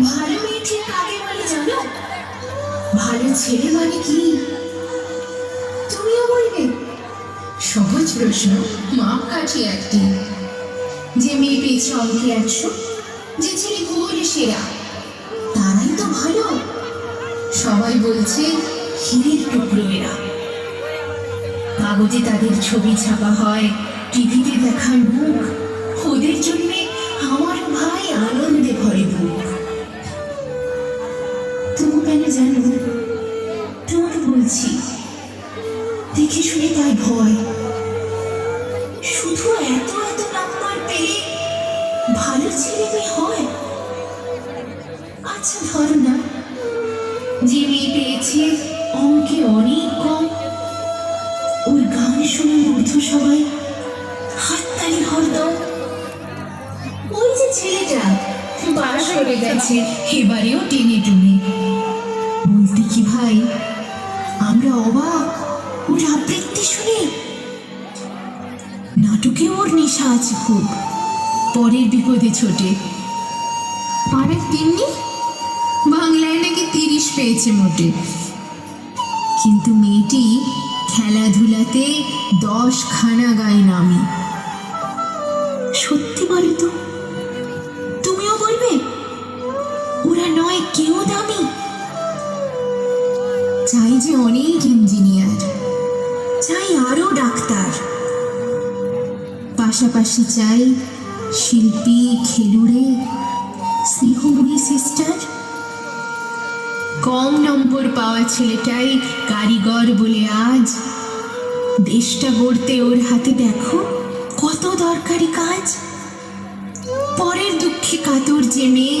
ভালো মেয়ে ঠিক কাকে বলে জানো? ভালো ছেলে মানে কি? তুমিও বলবে। সহজ প্রশ্ন মাপ কাঠি একটি। যে মেয়ে পেয়েছে অঙ্কে একশো যে ছেলে ভূগোলে সেরা, তারাই তো ভালো। সবাই বলছে, হীরের টুকরো এরা কাগজে তাদের ছবি ছাপা হয়, টিভিতে দেখার মুখ, ওদের জন্যে কেন জানো তোমাকে বলছি, দেখে শুনে তাই ভয়। শুধু এত এত নাম্বার পেয়ে ভালো ছেলে মেয়ে হয়? আচ্ছা ধরো না। যে মেয়ে পেয়েছে অঙ্কে অনেক কম। ওর গান শুনে মুগ্ধ সবাই হাততালি হরদম। ওই যে ছেলেটা পাশ করে গেছে, এবারেও টেনে টুনে। কি ভাই। আমরা অবাক ওর আবৃত্তি শুনে। নাটকে ওর নেশা আছে খুব। পরের বিপদে ছোটে। পাড়ার তিন্নি? বাংলায় নাকি তিরিশ পেয়েছে মোটে। কিন্তু মেয়েটি খেলাধুলাতে দশ খানা গায়ে নামি সত্যি বলো তো, তুমিও বলবে? ওরা নয়, কেউ দামি? চাই যে অনেক ইঞ্জিনিয়ার, চাই আরও ডাক্তার। পাশাপাশি চাই শিল্পী, খেলুড়ে স্নেহময়ী সিস্টার। কম নম্বর পাওয়া ছেলেটাই কারিগর বলে আজ দেশটা গড়তে ওর হাতে দেখো কত দরকারি কাজ। পরের দুঃখে কাতর যে মেয়ে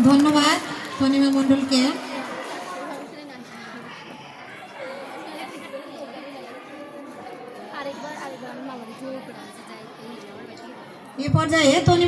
এই আমার বাড়ি এ পর্যায়ে তনিমা